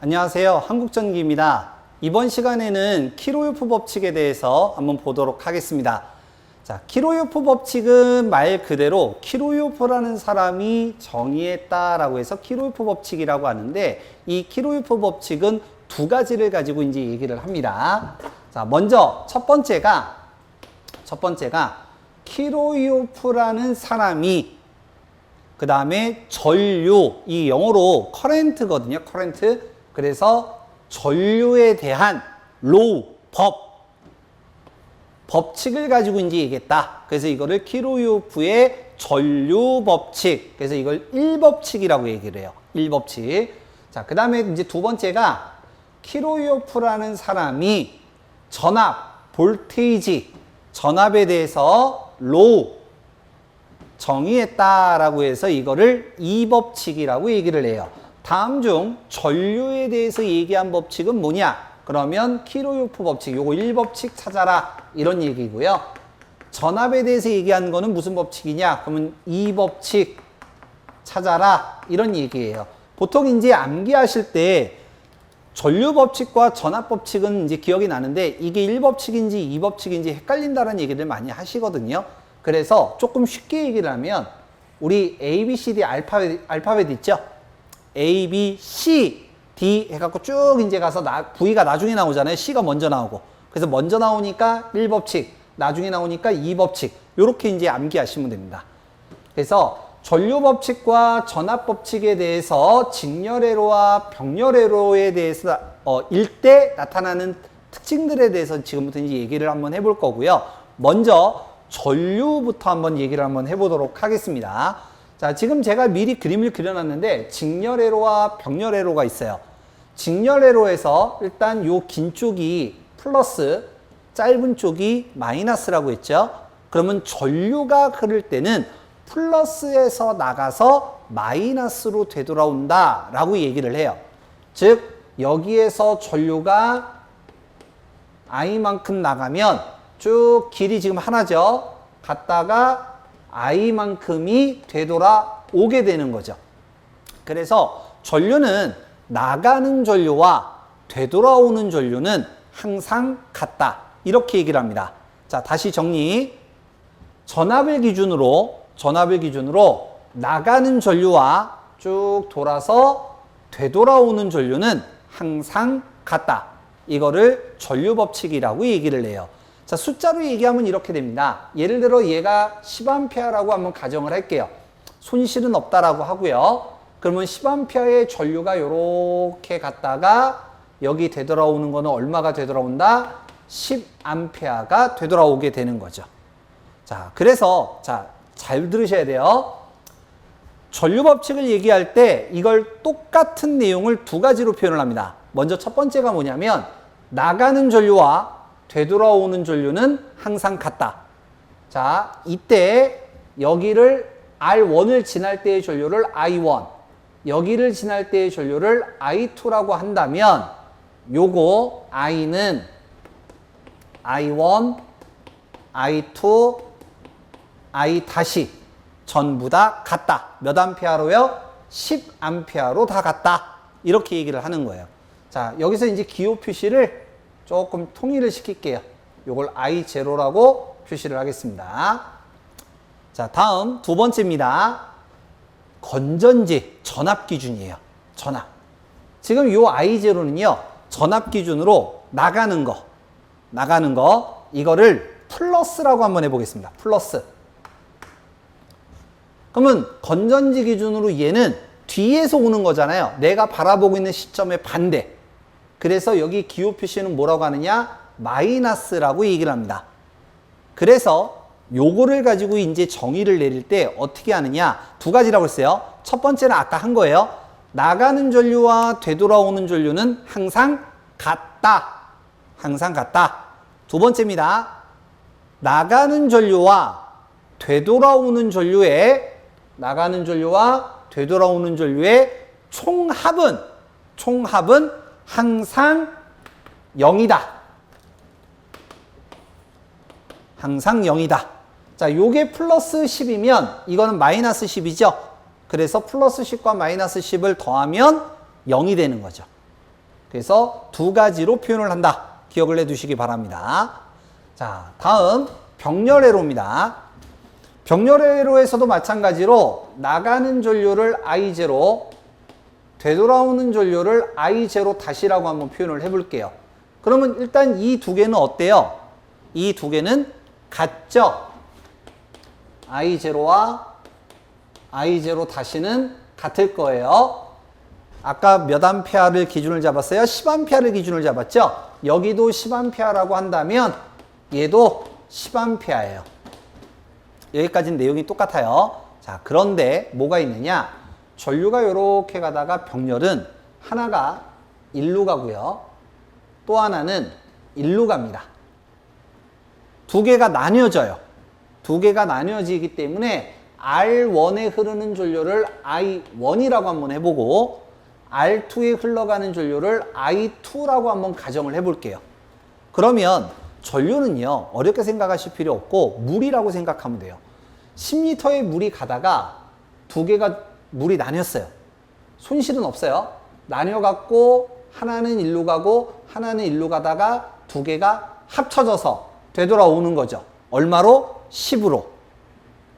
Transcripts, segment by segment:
안녕하세요. 한국전기입니다. 이번 시간에는 키로요프 법칙에 대해서 한번 보도록 하겠습니다. 자, 키로요프 법칙은 말 그대로 키로요프라는 사람이 정의했다라고 해서 키로요프 법칙이라고 하는데 이 키로요프 법칙은 두 가지를 가지고 이제 얘기를 합니다. 자, 먼저 첫 번째가 첫 번째가 키로요프라는 사람이 그 다음에 전류, 이 영어로 커렌트거든요. 커렌트. 그래서 전류에 대한 로우, 법, 법칙을 가지고 이제 얘기했다. 그래서 이거를 키로요프의 전류 법칙. 그래서 이걸 1법칙이라고 얘기를 해요. 1법칙. 자, 그 다음에 이제 두 번째가 키로요프라는 사람이 전압, 볼테이지, 전압에 대해서 로우, 정의했다라고 해서 이거를 이 법칙이라고 얘기를 해요. 다음 중 전류에 대해서 얘기한 법칙은 뭐냐? 그러면 키로요프 법칙, 요거 1법칙 찾아라 이런 얘기고요. 전압에 대해서 얘기한 거는 무슨 법칙이냐? 그러면 이 법칙 찾아라 이런 얘기예요. 보통 이제 암기하실 때 전류 법칙과 전압 법칙은 이제 기억이 나는데 이게 1법칙인지 2법칙인지 헷갈린다는 얘기를 많이 하시거든요. 그래서 조금 쉽게 얘기를 하면 우리 A, B, C, D 알파벳, 알파벳 있죠? A, B, C, D 해갖고 쭉 이제 가서 나, V가 나중에 나오잖아요. C가 먼저 나오고. 그래서 먼저 나오니까 1법칙, 나중에 나오니까 2법칙. 요렇게 이제 암기하시면 됩니다. 그래서 전류 법칙과 전압 법칙에 대해서 직렬회로와 병렬회로에 대해서 어, 일대 나타나는 특징들에 대해서 지금부터 이제 얘기를 한번 해볼 거고요. 먼저 전류부터 한번 얘기를 한번 해보도록 하겠습니다. 자, 지금 제가 미리 그림을 그려놨는데 직렬회로와 병렬회로가 있어요. 직렬회로에서 일단 요 긴 쪽이 플러스, 짧은 쪽이 마이너스라고 했죠. 그러면 전류가 흐를 때는 플러스에서 나가서 마이너스로 되돌아온다 라고 얘기를 해요. 즉 여기에서 전류가 I만큼 나가면 쭉 길이 지금 하나죠. 갔다가 I만큼이 되돌아오게 되는 거죠. 그래서 전류는 나가는 전류와 되돌아오는 전류는 항상 같다. 이렇게 얘기를 합니다. 자, 다시 정리. 전압을 기준으로 전압을 기준으로 나가는 전류와 쭉 돌아서 되돌아오는 전류는 항상 같다. 이거를 전류 법칙이라고 얘기를 해요. 자, 숫자로 얘기하면 이렇게 됩니다. 예를 들어 얘가 10A라고 한번 가정을 할게요. 손실은 없다라고 하고요. 그러면 10A의 전류가 이렇게 갔다가 여기 되돌아오는 거는 얼마가 되돌아온다? 10A가 되돌아오게 되는 거죠. 자, 그래서 자, 잘 들으셔야 돼요. 전류 법칙을 얘기할 때 이걸 똑같은 내용을 두 가지로 표현을 합니다. 먼저 첫 번째가 뭐냐면 나가는 전류와 되돌아오는 전류는 항상 같다. 자, 이때 여기를 R1을 지날 때의 전류를 I1, 여기를 지날 때의 전류를 I2라고 한다면 요거 I는 I1, I2, I 다시 전부 다 같다. 몇 암페어로요? 10 암페어로 다 같다. 이렇게 얘기를 하는 거예요. 자, 여기서 이제 기호 표시를 조금 통일을 시킬게요. 요걸 I0라고 표시를 하겠습니다. 자, 다음 두 번째입니다. 건전지 전압 기준이에요. 전압. 지금 요 I0는요. 전압 기준으로 나가는 거. 나가는 거. 이거를 플러스라고 한번 해보겠습니다. 플러스. 그러면 건전지 기준으로 얘는 뒤에서 오는 거잖아요. 내가 바라보고 있는 시점의 반대. 그래서 여기 기호 표시는 뭐라고 하느냐? 마이너스라고 얘기를 합니다. 그래서 요거를 가지고 이제 정의를 내릴 때 어떻게 하느냐? 두 가지라고 했어요. 첫 번째는 아까 한 거예요. 나가는 전류와 되돌아오는 전류는 항상 같다. 항상 같다. 두 번째입니다. 나가는 전류와 되돌아오는 전류의 나가는 전류와 되돌아오는 전류의 총합은 총합은 항상 0이다. 항상 0이다. 자, 요게 플러스 10이면 이거는 마이너스 10이죠. 그래서 플러스 10과 마이너스 10을 더하면 0이 되는 거죠. 그래서 두 가지로 표현을 한다. 기억을 해 두시기 바랍니다. 자, 다음 병렬회로입니다. 병렬회로에서도 마찬가지로 나가는 전류를 I0, 되돌아오는 전류를 I0 다시라고 한번 표현을 해볼게요. 그러면 일단 이 두 개는 어때요? 이 두 개는 같죠? I0와 I0 다시는 같을 거예요. 아까 몇 암페아를 기준을 잡았어요? 10암페아를 기준을 잡았죠? 여기도 10암페아라고 한다면 얘도 10암페아예요. 여기까지는 내용이 똑같아요. 자, 그런데 뭐가 있느냐? 전류가 이렇게 가다가 병렬은 하나가 일로 가고요. 또 하나는 일로 갑니다. 두 개가 나뉘어져요. 두 개가 나뉘어지기 때문에 R1에 흐르는 전류를 I1이라고 한번 해보고 R2에 흘러가는 전류를 I2라고 한번 가정을 해볼게요. 그러면 전류는요, 어렵게 생각하실 필요 없고 물이라고 생각하면 돼요. 10리터의 물이 가다가 두 개가 물이 나뉘었어요. 손실은 없어요. 나뉘어갖고 하나는 일로 가고 하나는 일로 가다가 두 개가 합쳐져서 되돌아오는 거죠. 얼마로? 10으로.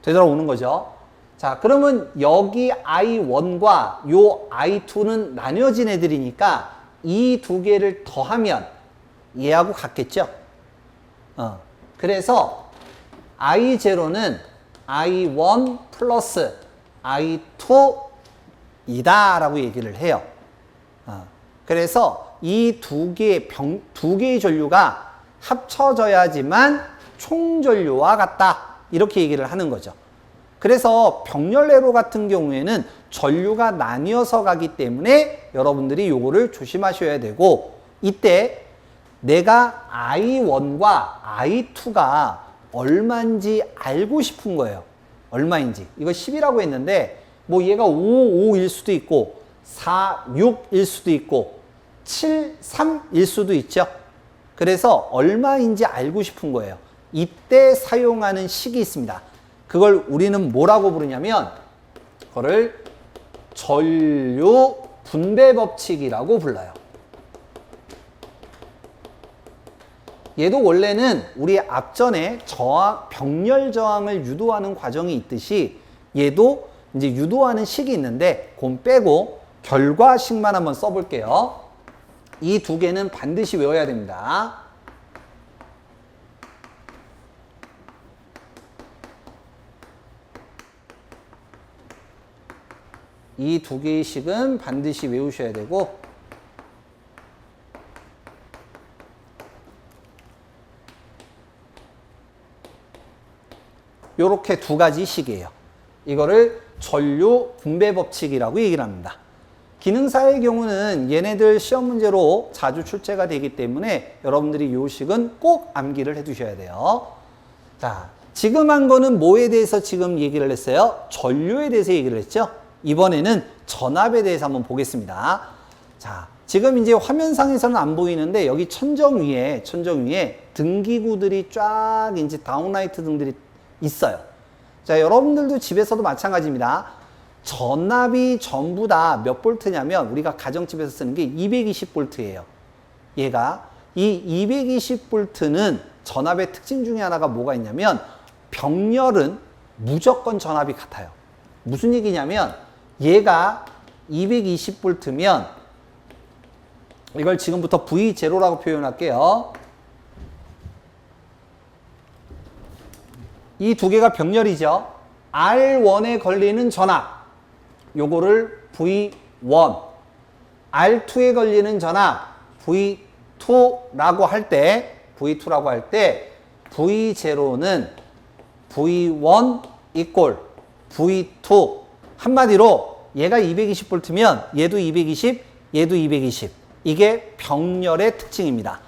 되돌아오는 거죠. 자, 그러면 여기 I1과 요 I2는 나뉘어진 애들이니까 이 두 개를 더하면 얘하고 같겠죠? 어. 그래서 I0는 I1 플러스 I2이다 라고 얘기를 해요. 어. 그래서 이 두 개의 병, 두 개의 전류가 합쳐져야지만 총전류와 같다. 이렇게 얘기를 하는 거죠. 그래서 병렬내로 같은 경우에는 전류가 나뉘어서 가기 때문에 여러분들이 요거를 조심하셔야 되고 이때 내가 I1과 I2가 얼마인지 알고 싶은 거예요. 얼마인지. 이거 10이라고 했는데 뭐 얘가 5, 5일 수도 있고 4, 6일 수도 있고 7, 3일 수도 있죠. 그래서 얼마인지 알고 싶은 거예요. 이때 사용하는 식이 있습니다. 그걸 우리는 뭐라고 부르냐면 그거를 전류 분배 법칙이라고 불러요. 얘도 원래는 우리 앞전에 저항, 병렬 저항을 유도하는 과정이 있듯이 얘도 이제 유도하는 식이 있는데 곰 빼고 결과식만 한번 써볼게요. 이 두 개는 반드시 외워야 됩니다. 이 두 개의 식은 반드시 외우셔야 되고 요렇게 두 가지 식이에요. 이거를 전류 분배 법칙이라고 얘기를 합니다. 기능사의 경우는 얘네들 시험 문제로 자주 출제가 되기 때문에 여러분들이 요 식은 꼭 암기를 해 두셔야 돼요. 자, 지금 한 거는 뭐에 대해서 지금 얘기를 했어요? 전류에 대해서 얘기를 했죠? 이번에는 전압에 대해서 한번 보겠습니다. 자, 지금 이제 화면상에서는 안 보이는데 여기 천정 위에, 천정 위에 등기구들이 쫙 이제 다운라이트 등들이 있어요. 자, 여러분들도 집에서도 마찬가지입니다. 전압이 전부 다 몇 볼트냐면 우리가 가정집에서 쓰는 게 220볼트예요. 얘가 이 220볼트는 전압의 특징 중에 하나가 뭐가 있냐면 병렬은 무조건 전압이 같아요. 무슨 얘기냐면 얘가 220볼트면 이걸 지금부터 V0라고 표현할게요. 이 두 개가 병렬이죠. R1에 걸리는 전압. 요거를 V1. R2에 걸리는 전압. V2라고 할 때, V2라고 할 때, V0는 V1 이꼴 V2. 한마디로 얘가 220볼트면 얘도 220, 얘도 220. 이게 병렬의 특징입니다.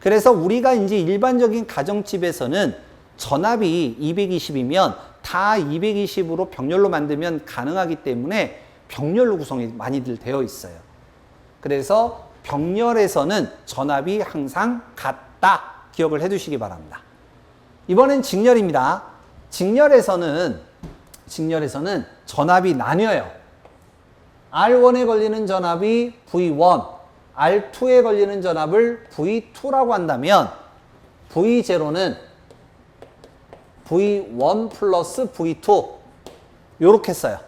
그래서 우리가 이제 일반적인 가정집에서는 전압이 220이면 다 220으로 병렬로 만들면 가능하기 때문에 병렬로 구성이 많이들 되어 있어요. 그래서 병렬에서는 전압이 항상 같다. 기억을 해 두시기 바랍니다. 이번엔 직렬입니다. 직렬에서는 직렬에서는 전압이 나뉘어요. R1에 걸리는 전압이 V1, R2에 걸리는 전압을 V2라고 한다면 V0는 V1 플러스 V2 요렇게 써요.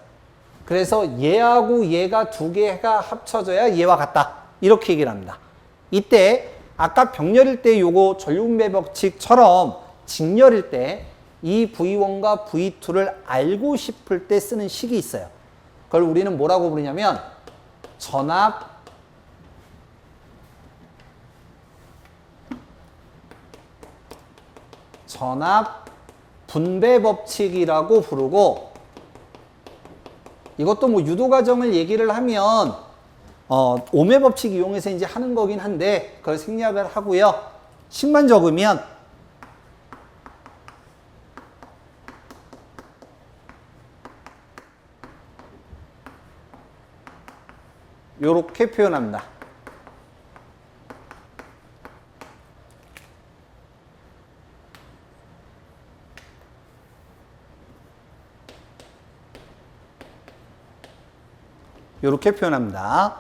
그래서 얘하고 얘가 두 개가 합쳐져야 얘와 같다. 이렇게 얘기를 합니다. 이때 아까 병렬일 때 요거 전류분배 법칙처럼 직렬일 때 이 V1과 V2를 알고 싶을 때 쓰는 식이 있어요. 그걸 우리는 뭐라고 부르냐면 전압 전압 분배 법칙이라고 부르고 이것도 뭐 유도 과정을 얘기를 하면 어, 오매 법칙 이용해서 이제 하는 거긴 한데 그걸 생략을 하고요. 10만 적으면 요렇게 표현합니다. 이렇게 표현합니다.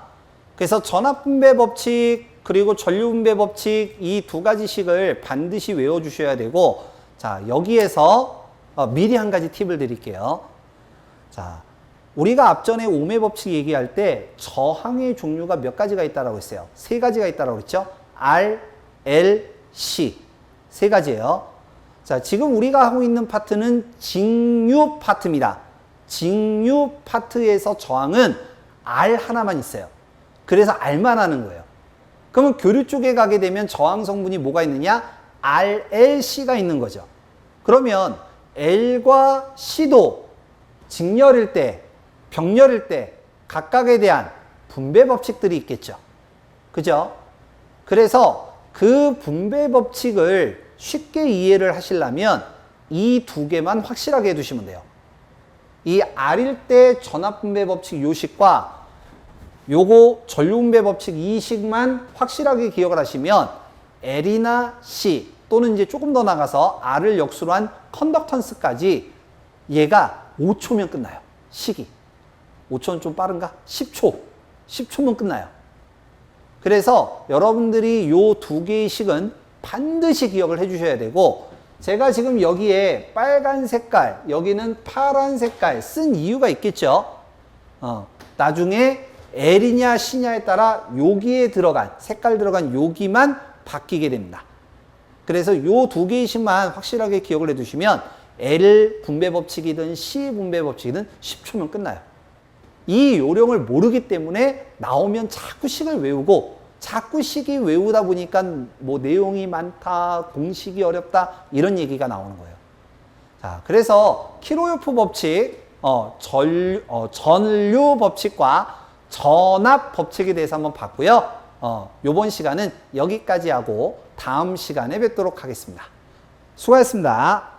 그래서 전압분배 법칙 그리고 전류분배 법칙 이 두 가지 식을 반드시 외워주셔야 되고 자 여기에서 어, 미리 한 가지 팁을 드릴게요. 자 우리가 앞전에 오매 법칙 얘기할 때 저항의 종류가 몇 가지가 있다라고 했어요. 세 가지가 있다라고 했죠. R, L, C 세 가지예요. 자 지금 우리가 하고 있는 파트는 직류 파트입니다. 직류 파트에서 저항은 R 하나만 있어요. 그래서 R만 하는 거예요. 그러면 교류 쪽에 가게 되면 저항 성분이 뭐가 있느냐? RLC가 있는 거죠. 그러면 L과 C도 직렬일 때, 병렬일 때 각각에 대한 분배 법칙들이 있겠죠. 그죠? 그래서 그 분배 법칙을 쉽게 이해를 하시려면 이 두 개만 확실하게 해두시면 돼요. 이 R일 때 전압분배 법칙 요식과 요거 전류분배 법칙 이 식만 확실하게 기억을 하시면 L이나 C 또는 이제 조금 더 나가서 R을 역수로 한 컨덕턴스까지 얘가 5초면 끝나요. 식이. 5초는 좀 빠른가? 10초. 10초면 끝나요. 그래서 여러분들이 요 두 개의 식은 반드시 기억을 해 주셔야 되고 제가 지금 여기에 빨간 색깔, 여기는 파란 색깔 쓴 이유가 있겠죠. 어, 나중에 L이냐 C냐에 따라 여기에 들어간 색깔 들어간 여기만 바뀌게 됩니다. 그래서 요 두 개의 식만 확실하게 기억을 해두시면 L 분배 법칙이든 C 분배 법칙이든 10초면 끝나요. 이 요령을 모르기 때문에 나오면 자꾸 식을 외우고 자꾸 식이 외우다 보니까 뭐 내용이 많다, 공식이 어렵다 이런 얘기가 나오는 거예요. 자, 그래서 키로요프 법칙, 어, 전, 어, 전류 법칙과 전압 법칙에 대해서 한번 봤고요. 어, 요번 시간은 여기까지 하고 다음 시간에 뵙도록 하겠습니다. 수고하셨습니다.